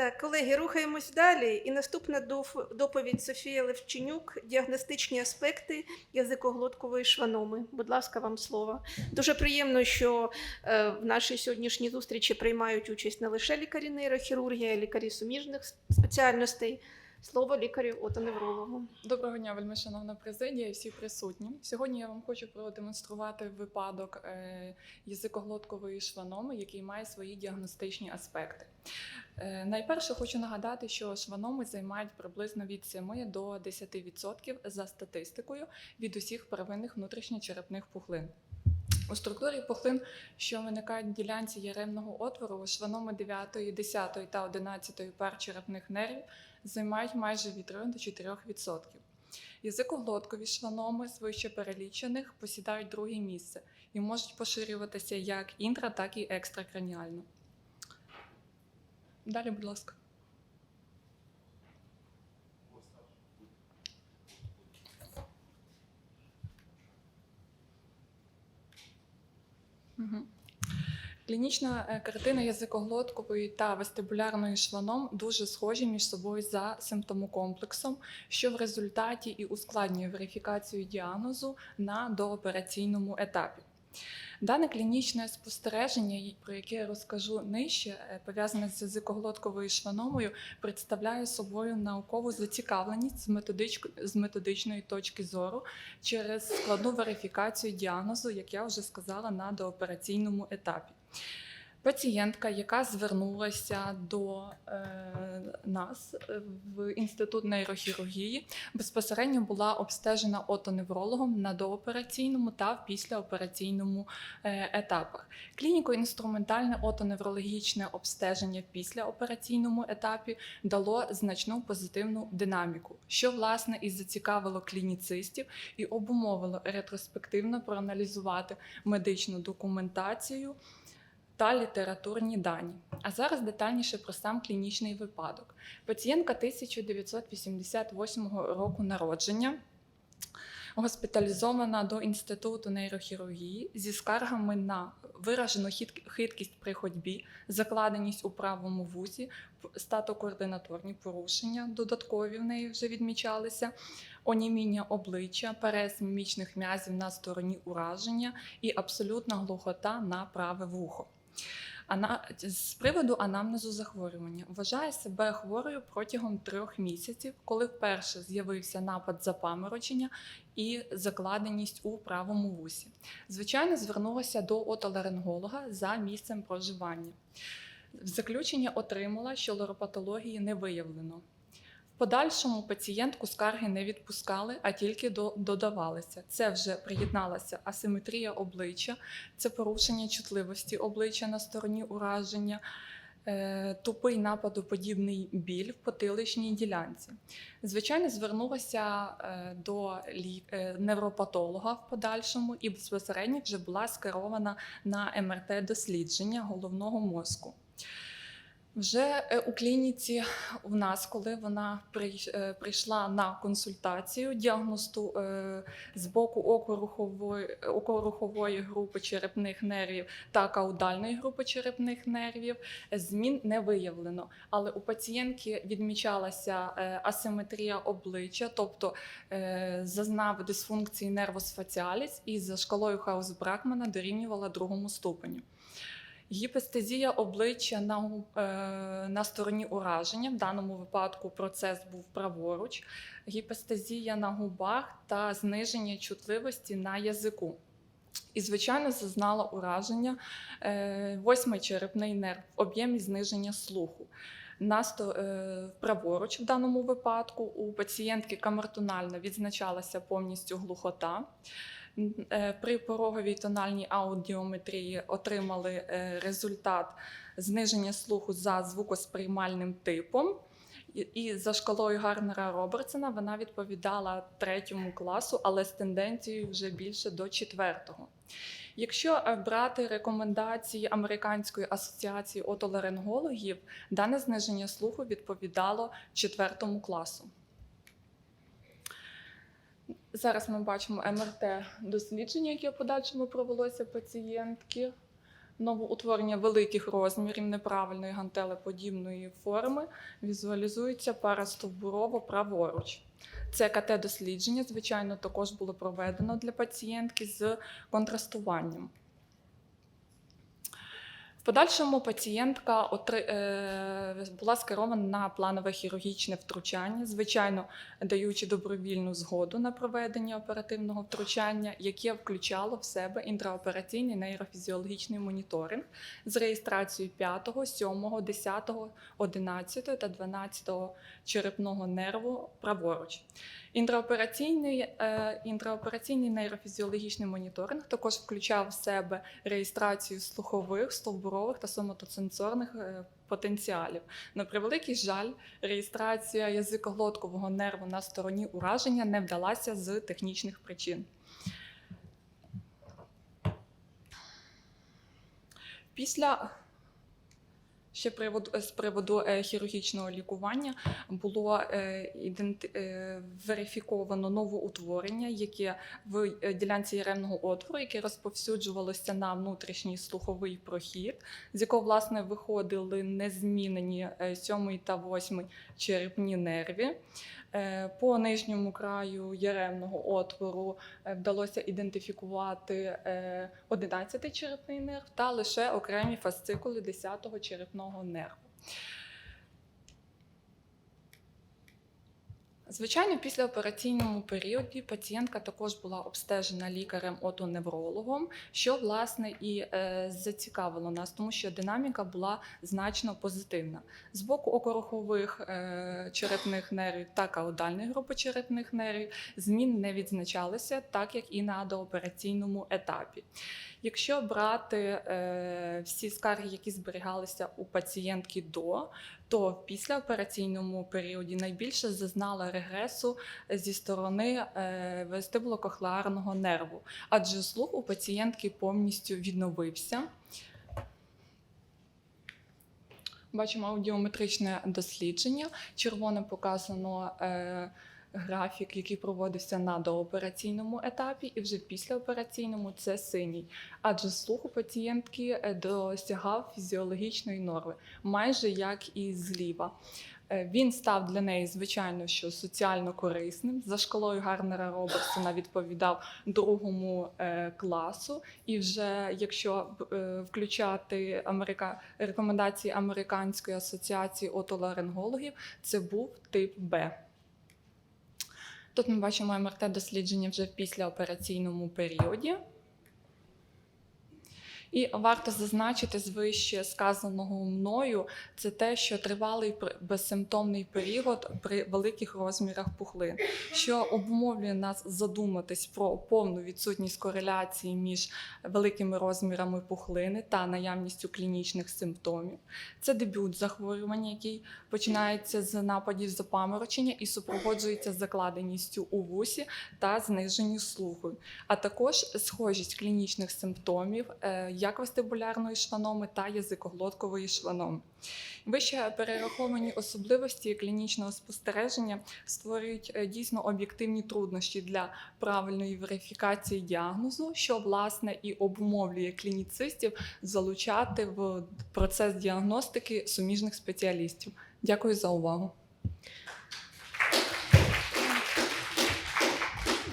Так, колеги, рухаємось далі. І наступна доповідь Софія Левченюк діагностичні аспекти язикоглоткової шваноми. Будь ласка, вам слово. Дуже приємно, що е, в нашій сьогоднішній зустрічі приймають участь не лише лікарі нейрохірургії, а й лікарі суміжних спеціальностей. Слово лікарю отоневрологу. Доброго дня, вельми шановна президія всі присутні. Сьогодні я вам хочу продемонструвати випадок е, язикоглоткової шваноми, який має свої діагностичні аспекти. Е, найперше хочу нагадати, що шваноми займають приблизно від 7 до 10% за статистикою від усіх первинних внутрішньочерепних пухлин. У структурі пухлин, що виникають в ділянці яремного отвору, шваноми 9, 10 та 11 пар черепних нервів займають майже від 3 до 4%. Язикоглоткові шваноми з вище перелічених посідають друге місце і можуть поширюватися як інтра, так і екстракраніально. Далі, будь ласка. Мгм. Клінічна е, картина язикоглоткової та вестибулярної шваном дуже схожі між собою за симптомокомплексом, що в результаті і ускладнює верифікацію діагнозу на доопераційному етапі. Дане клінічне спостереження, про яке я розкажу нижче, е, пов'язане з язикоглотковою шваномою, представляє собою наукову зацікавленість з методичної точки зору через складну верифікацію діагнозу, як я вже сказала, на доопераційному етапі. Пацієнтка, яка звернулася до е, нас е, в інститут нейрохірургії, безпосередньо була обстежена отоневрологом на доопераційному та в післяопераційному е, етапах. Клініко-інструментальне отоневрологічне обстеження в післяопераційному етапі дало значну позитивну динаміку, що власне і зацікавило клініцистів і обумовило ретроспективно проаналізувати медичну документацію та літературні дані. А зараз детальніше про сам клінічний випадок. Пацієнтка 1988 року народження. Госпіталізована до інституту нейрохірургії зі скаргами на виражену хиткість при ходьбі, закладеність у правому вузі, статокоординаторні порушення, додаткові в неї вже відмічалися, оніміння обличчя, перез мімічних м'язів на стороні ураження і абсолютна глухота на праве вухо. Ана... З приводу анамнезу захворювання вважає себе хворою протягом трьох місяців, коли вперше з'явився напад запаморочення і закладеність у правому вусі. Звичайно, звернулася до отоларинголога за місцем проживання. В заключення отримала, що лоропатології не виявлено. Подальшому пацієнтку скарги не відпускали, а тільки до- додавалися. Це вже приєдналася асиметрія обличчя, це порушення чутливості обличчя на стороні ураження, е, тупий нападоподібний біль в потиличній ділянці. Звичайно, звернулася е, до е, невропатолога в подальшому і безпосередньо вже була скерована на МРТ-дослідження головного мозку. Вже е, у клініці у нас, коли вона е, прийшла на консультацію, діагносту е, з боку окорухової, окорухової групи черепних нервів та каудальної групи черепних нервів, змін не виявлено. Але у пацієнтки відмічалася асиметрія обличчя, тобто зазнав дисфункції нервус фаціаліс і за шкалою Хаус-Бракмана дорівнювала другому ступеню. Гіпестезія обличчя на, е, на стороні ураження. В даному випадку процес був праворуч, гіпестезія на губах та зниження чутливості на язику. І, звичайно, зазнала ураження е, восьмий черепний нерв в об'ємі зниження слуху. Насто, е, праворуч в даному випадку у пацієнтки камертонально відзначалася повністю глухота. Е, При пороговій тональній аудіометрії отримали е, результат зниження слуху за звукосприймальним типом. І- І за шкалою Гарнера Робертсона вона відповідала третьому класу, але з тенденцією вже більше до четвертого. Якщо е, брати рекомендації Американської асоціації отоларингологів, дане зниження слуху відповідало четвертому класу. Зараз ми бачимо МРТ дослідження, яке в подальшому провелося пацієнтки. Новоутворення великих розмірів неправильної гантелеподібної форми візуалізується парастовбурово праворуч. Це КТ-дослідження, звичайно, також було проведено для пацієнтки з контрастуванням. Подальшому пацієнтка е, була скерована на планове хірургічне втручання, звичайно, даючи добровільну згоду на проведення оперативного втручання, яке включало в себе інтраопераційний нейрофізіологічний моніторинг з реєстрацією 5, 7, 10, 11 та 12 черепного нерву праворуч. Інтраопераційний, е, інтраопераційний нейрофізіологічний моніторинг також включав в себе реєстрацію слухових, стовбурових та соматосенсорних е, потенціалів. На превеликий жаль, реєстрація язикоглоткового нерву на стороні ураження не вдалася з технічних причин. Після ще приводу, з приводу е, хірургічного лікування було е, іденти, е, верифіковано новоутворення, яке в ділянці яремного отвору, яке розповсюджувалося на внутрішній слуховий прохід, з якого власне виходили незмінені сьомий та восьмий черепні нерві. Е, По нижньому краю яремного отвору е, вдалося ідентифікувати 11 черепний нерв та лише окремі фасцикули 10-го черепного нерву. Звичайно, після операційному періоді пацієнтка також була обстежена лікарем-отоневрологом, що власне і е, зацікавило нас, тому що динаміка була значно позитивна. З боку окорухових е, черепних нервів та каудальної групи черепних нервів змін не відзначалися, так як і на доопераційному етапі. Якщо брати е, всі скарги, які зберігалися у пацієнтки до, то в післяопераційному періоді найбільше зазнала регресу зі сторони е, вестибулокохлеарного нерву, адже слух у пацієнтки повністю відновився. Бачимо аудіометричне дослідження. Червоним показано е, графік, який проводився на доопераційному етапі, і вже післяопераційному це синій. Адже слух у пацієнтки е, досягав фізіологічної норми, майже як і зліва. Е, Він став для неї, звичайно, що соціально корисним. За шкалою Гарнера Робертсона відповідав другому е, класу. І вже якщо включати америка... рекомендації Американської асоціації отоларингологів, це був тип Б. Тут ми бачимо МРТ-дослідження вже в післяопераційному періоді. І варто зазначити з вище сказаного мною, це те, що тривалий безсимптомний період при великих розмірах пухлин, що обумовлює нас задуматись про повну відсутність кореляції між великими розмірами пухлини та наявністю клінічних симптомів. Це дебют захворювання, який починається з нападів запаморочення і супроводжується закладеністю у вусі та зниженню слуху, а також схожість клінічних симптомів е, як вестибулярної шваноми та язикоглоткової шваноми. Вище перераховані особливості клінічного спостереження створюють е, дійсно об'єктивні труднощі для правильної верифікації діагнозу, що власне і обумовлює клініцистів залучати в процес діагностики суміжних спеціалістів. Дякую за увагу.